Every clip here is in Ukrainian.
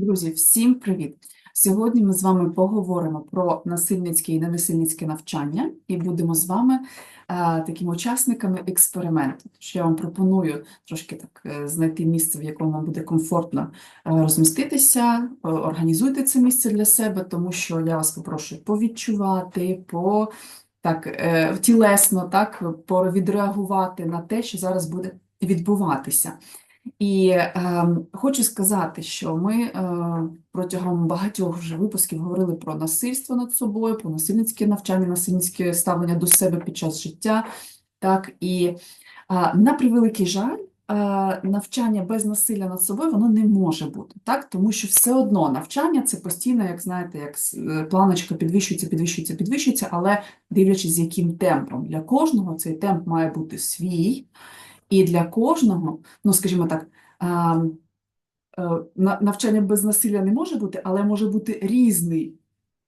Друзі, всім привіт! Сьогодні ми з вами поговоримо про насильницьке і ненасильницьке навчання і будемо з вами е, такими учасниками експерименту. Тож я вам пропоную трошки так е, знайти місце, в якому вам буде комфортно е, розміститися, організуйте це місце для себе, тому що я вас попрошу повідчувати, по так тілесно, так відреагувати на те, що зараз буде відбуватися. І е, хочу сказати, що ми е, протягом багатьох вже випусків говорили про насильство над собою, про насильницьке навчання, насильницьке ставлення до себе під час життя. Так, І е, на превеликий жаль, е, навчання без насилля над собою воно не може бути, так? тому що все одно навчання це постійно, як знаєте, як е, планочка підвищується, підвищується, підвищується, але дивлячись, з яким темпом. Для кожного цей темп має бути свій. І для кожного, ну скажімо так, е, навчання без насилля не може бути, але може бути різний,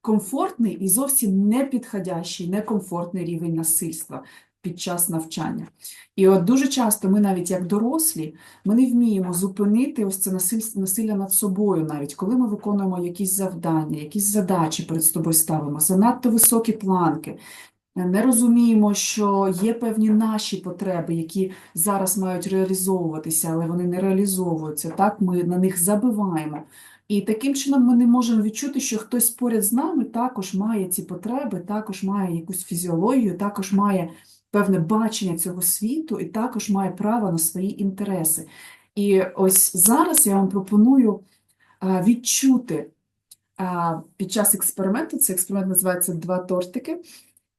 комфортний і зовсім непідходящий, некомфортний рівень насильства під час навчання. І от дуже часто ми, навіть як дорослі, ми не вміємо зупинити ось це насилля над собою, навіть коли ми виконуємо якісь завдання, якісь задачі перед собою ставимо, занадто високі планки, не розуміємо, що є певні наші потреби, які зараз мають реалізовуватися, але вони не реалізовуються. Так, ми на них забиваємо. І таким чином ми не можемо відчути, що хтось поряд з нами також має ці потреби, також має якусь фізіологію, також має певне бачення цього світу і також має право на свої інтереси. І ось зараз я вам пропоную відчути під час експерименту, цей експеримент називається Два тортики.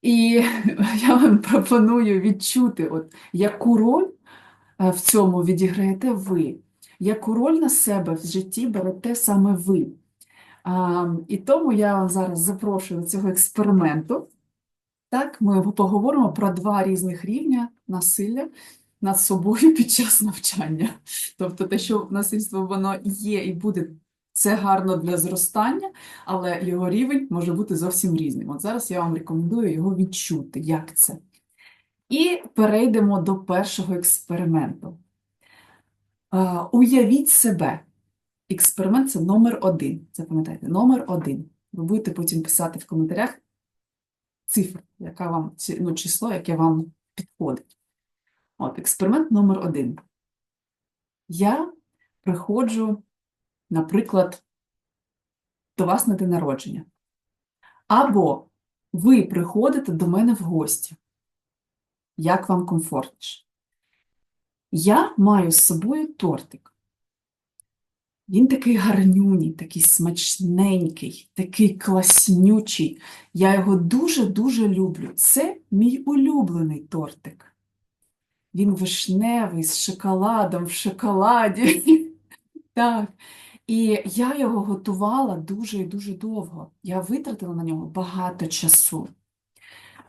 І я вам пропоную відчути, от, яку роль е, в цьому відіграєте ви, яку роль на себе в житті берете саме ви. А, І тому я вам зараз запрошую до цього експерименту. Так, Ми поговоримо про два різних рівня насилля над собою під час навчання. Тобто те, що насильство воно є і буде це гарно для зростання, але його рівень може бути зовсім різним. От зараз я вам рекомендую його відчути, як це. І перейдемо до першого експерименту. Уявіть себе. Експеримент це номер один. Запам'ятайте, номер один. Ви будете потім писати в коментарях цифру, яка вам, ну, число, яке вам підходить. От, експеримент номер один. Я приходжу наприклад, до вас на день народження. Або ви приходите до мене в гості, як вам комфортніше. Я маю з собою тортик. Він такий гарнюній, такий смачненький, такий класнючий. Я його дуже-дуже люблю. Це мій улюблений тортик. Він вишневий з шоколадом в шоколаді. Так. І я його готувала дуже і дуже довго. Я витратила на нього багато часу.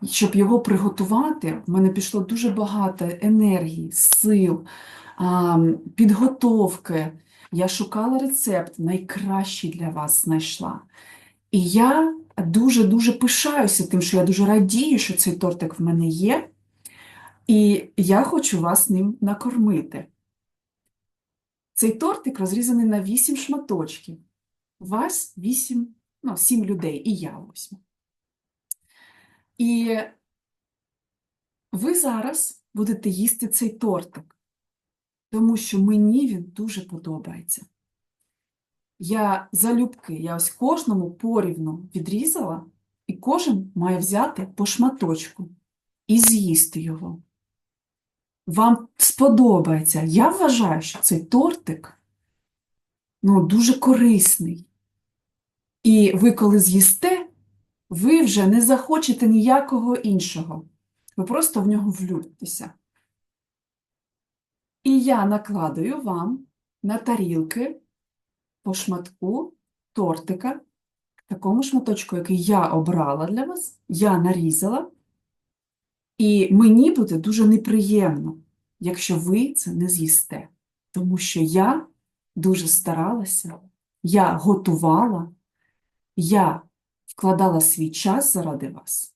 Щоб його приготувати, в мене пішло дуже багато енергії, сил, підготовки. Я шукала рецепт, найкращий для вас знайшла. І я дуже-дуже пишаюся тим, що я дуже радію, що цей тортик в мене є. І я хочу вас ним накормити. Цей тортик розрізаний на 8 шматочків. Вас 8, ну, 7 людей, і я восьма. І ви зараз будете їсти цей тортик, тому що мені він дуже подобається. Я залюбки, я ось кожному порівну відрізала, і кожен має взяти по шматочку і з'їсти його вам сподобається. Я вважаю, що цей тортик ну, дуже корисний. І ви, коли з'їсте, ви вже не захочете ніякого іншого. Ви просто в нього влюбитеся. І я накладаю вам на тарілки по шматку тортика, такому шматочку, який я обрала для вас, я нарізала. І мені буде дуже неприємно, якщо ви це не з'їсте. Тому що я дуже старалася, я готувала, я вкладала свій час заради вас.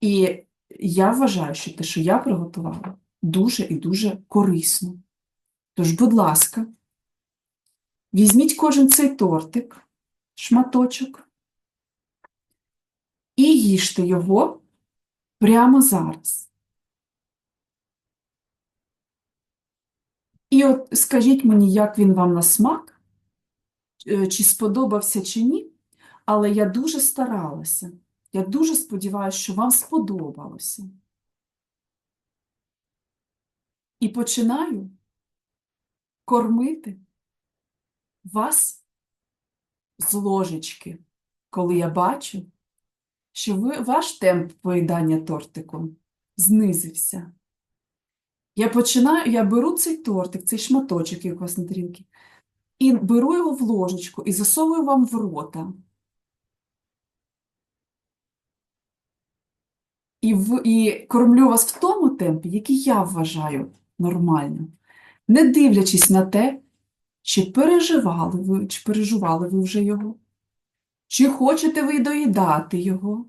І я вважаю, що те, що я приготувала, дуже і дуже корисно. Тож, будь ласка, Візьміть кожен цей тортик, шматочок, і їжте його прямо зараз. І от скажіть мені, як він вам на смак, е, чи сподобався, чи ні, але я дуже старалася. Я дуже сподіваюся, що вам сподобалося. І починаю кормити вас з ложечки, коли я бачу, що ви, ваш темп поїдання тортику знизився. Я починаю, я беру цей тортик, цей шматочок, як на тарілці, і беру його в ложечку і засовую вам в рота. І, в, і кормлю вас в тому темпі, який я вважаю нормальним, не дивлячись на те, чи переживали ви, чи переживали ви вже його, чи хочете ви доїдати його,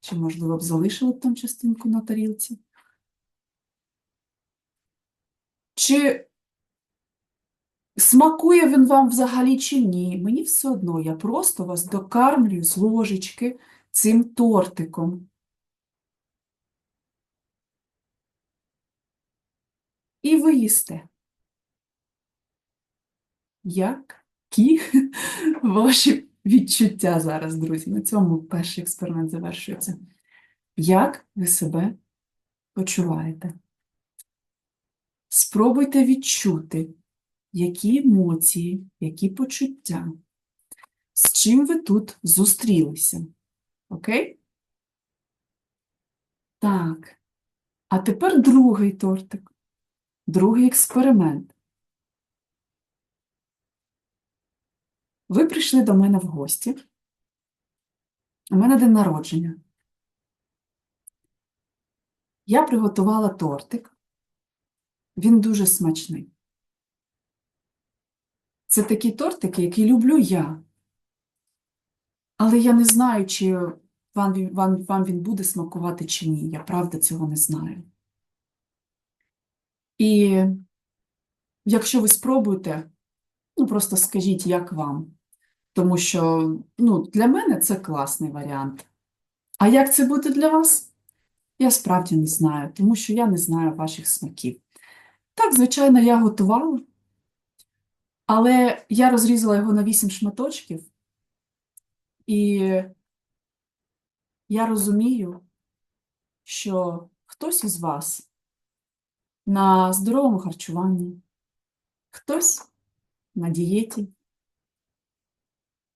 чи, можливо, б залишили б там частинку на тарілці. Чи смакує він вам взагалі чи ні? Мені все одно, я просто вас докармлюю з ложечки цим тортиком. І ви їсте. Які ваші відчуття зараз, друзі? На цьому перший експеримент завершується. Як ви себе почуваєте? Спробуйте відчути, які емоції, які почуття, з чим ви тут зустрілися. Окей? Так. А тепер другий тортик, другий експеримент. Ви прийшли до мене в гості. У мене день народження. Я приготувала тортик. Він дуже смачний. Це такі тортики, які люблю я. Але я не знаю, чи вам, вам, вам він буде смакувати чи ні. Я правда цього не знаю. І якщо ви спробуєте, ну просто скажіть, як вам. Тому що ну, для мене це класний варіант. А як це буде для вас? Я справді не знаю, тому що я не знаю ваших смаків. Так, звичайно, я готувала, але я розрізала його на 8 шматочків, і я розумію, що хтось із вас на здоровому харчуванні, хтось на дієті,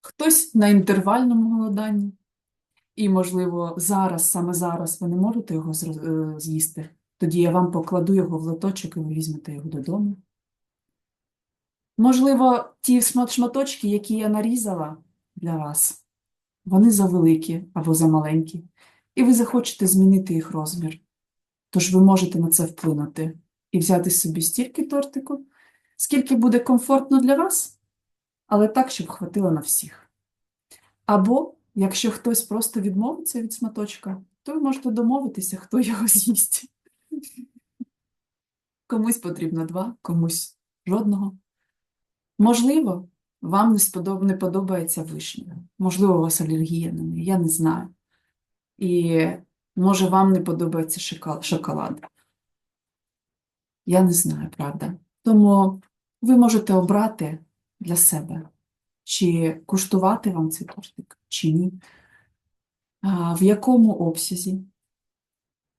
хтось на інтервальному голоданні. І, можливо, зараз, саме зараз ви не можете його е, з'їсти. Тоді я вам покладу його в лоточок і ви візьмете його додому. Можливо, ті шматочки, які я нарізала для вас, вони завеликі або замаленькі, і ви захочете змінити їх розмір. Тож ви можете на це вплинути і взяти собі стільки тортику, скільки буде комфортно для вас, але так, щоб хватило на всіх. Або, якщо хтось просто відмовиться від сматочка, то ви можете домовитися, хто його з'їсть. Комусь потрібно два, комусь жодного. Можливо, вам не, сподоб... не подобається вишня. Можливо, у вас алергія на неї, я не знаю. І може вам не подобається шокол- шоколад. Я не знаю, правда. Тому ви можете обрати для себе, чи куштувати вам цей тортик, чи ні, в якому обсязі.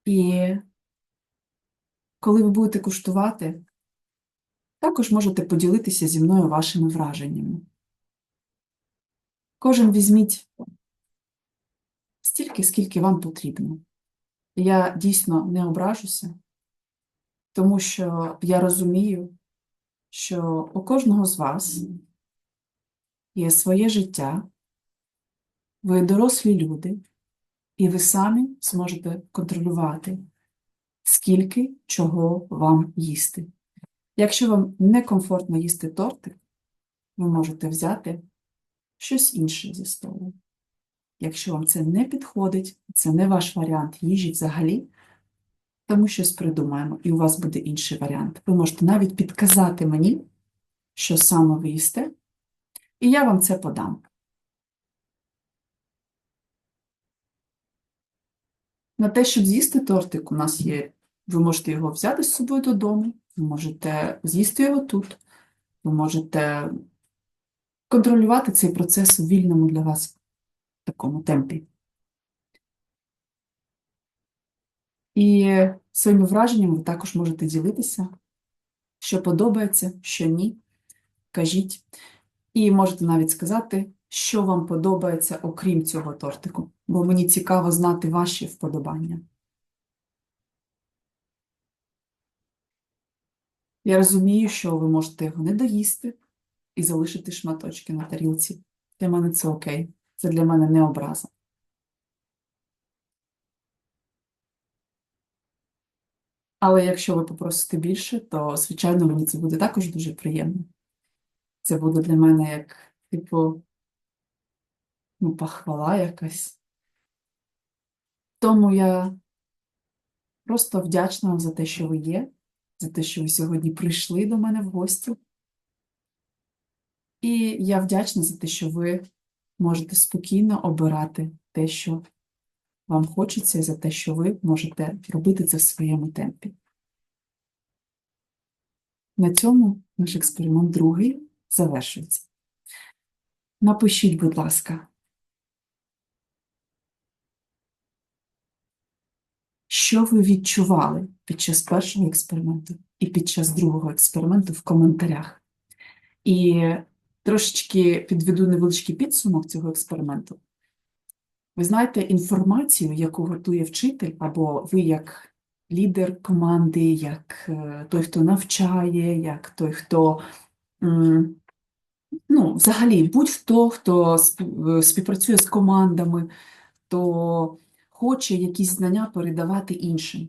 І коли ви будете куштувати, також можете поділитися зі мною вашими враженнями. Кожен візьміть стільки, скільки вам потрібно. Я дійсно не ображуся, тому що я розумію, що у кожного з вас є своє життя, ви дорослі люди, і ви самі зможете контролювати, скільки чого вам їсти. Якщо вам некомфортно їсти тортик, ви можете взяти щось інше зі столу. Якщо вам це не підходить, це не ваш варіант їжі взагалі, то ми щось придумаємо, і у вас буде інший варіант. Ви можете навіть підказати мені, що саме ви їсте, І я вам це подам. На те, щоб з'їсти тортик, у нас є, ви можете його взяти з собою додому, ви можете з'їсти його тут, ви можете контролювати цей процес у вільному для вас такому темпі. І своїми враженнями ви також можете ділитися, що подобається, що ні. Кажіть. І можете навіть сказати, що вам подобається, окрім цього тортику, бо мені цікаво знати ваші вподобання. Я розумію, що ви можете його не доїсти і залишити шматочки на тарілці. Для мене це окей. Це для мене не образа. Але якщо ви попросите більше, то, звичайно, мені це буде також дуже приємно. Це буде для мене як, типу, ну, похвала якась. Тому я просто вдячна вам за те, що ви є, за те, що ви сьогодні прийшли до мене в гості. І я вдячна за те, що ви можете спокійно обирати те, що вам хочеться, і за те, що ви можете робити це в своєму темпі. На цьому наш експеримент другий завершується. Напишіть, будь ласка, що ви відчували під час першого експерименту і під час другого експерименту в коментарях. І трошечки підведу невеличкий підсумок цього експерименту. Ви знаєте інформацію, яку готує вчитель, або ви як лідер команди, як е, той, хто навчає, як той, хто ну, взагалі будь-хто, хто е, співпрацює з командами, хто хоче якісь знання передавати іншим.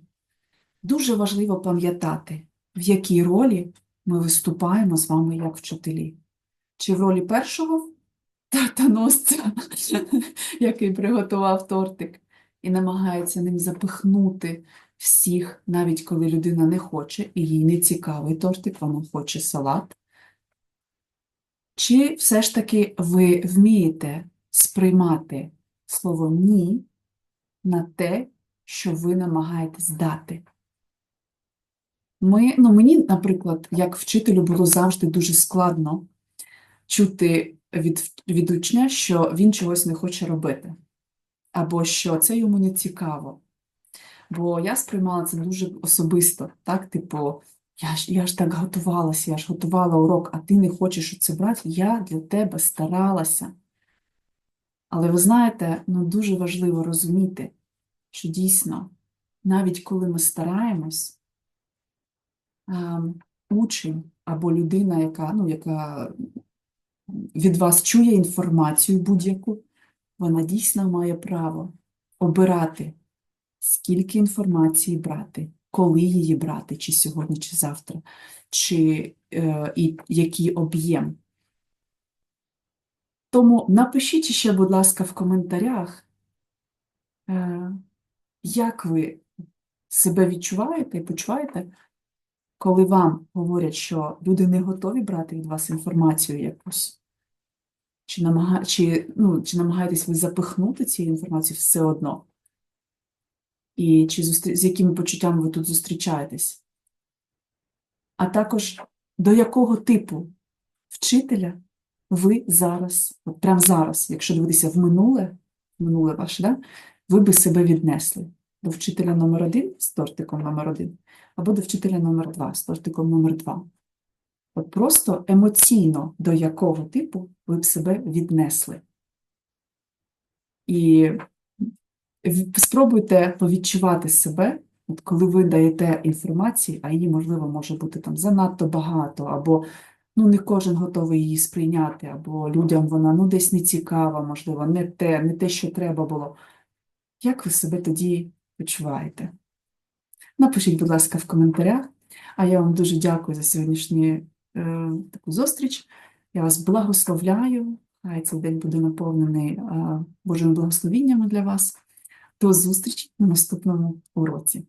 Дуже важливо пам'ятати, в якій ролі ми виступаємо з вами як вчителі. Чи в ролі першого тартоносця, який приготував тортик, і намагається ним запихнути всіх, навіть коли людина не хоче, і їй не цікавий тортик, вона хоче салат. Чи все ж таки ви вмієте сприймати слово ні на те, що ви намагаєтесь дати? Ми, ну Мені, наприклад, як вчителю було завжди дуже складно чути від, від учня, що він чогось не хоче робити, або що це йому не цікаво. Бо я сприймала це дуже особисто, так, типу, я ж я ж так готувалася, я ж готувала урок, а ти не хочеш це брати, я для тебе старалася. Але ви знаєте, ну дуже важливо розуміти, що дійсно, навіть коли ми стараємось, ем, учень або людина, яка, ну, яка від вас чує інформацію будь-яку, вона дійсно має право обирати, скільки інформації брати, коли її брати, чи сьогодні, чи завтра, чи е, і який об'єм. Тому напишіть ще, будь ласка, в коментарях, е, як ви себе відчуваєте і почуваєте, коли вам говорять, що люди не готові брати від вас інформацію якусь. Чи намага... чи, ну, чи намагаєтесь ви запихнути цю інформацію все одно? І чи зустр... з якими почуттями ви тут зустрічаєтесь? А також до якого типу вчителя ви зараз, от прямо зараз, якщо дивитися в минуле, минуле ваше, да, ви би себе віднесли до вчителя номер один з тортиком номер один, або до вчителя номер два з тортиком номер два. От просто емоційно до якого типу ви б себе віднесли. І спробуйте повідчувати себе, от коли ви даєте інформацію, а її, можливо, може бути там занадто багато, або ну, не кожен готовий її сприйняти, або людям вона ну, десь не цікава, можливо, не те, не те, що треба було. Як ви себе тоді почуваєте? Напишіть, будь ласка, в коментарях. А я вам дуже дякую за сьогоднішню е, таку зустріч. Я вас благословляю. Хай цей день буде наповнений е, Божими благословіннями для вас. До зустрічі на наступному уроці.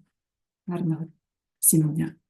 Гарного всім дня!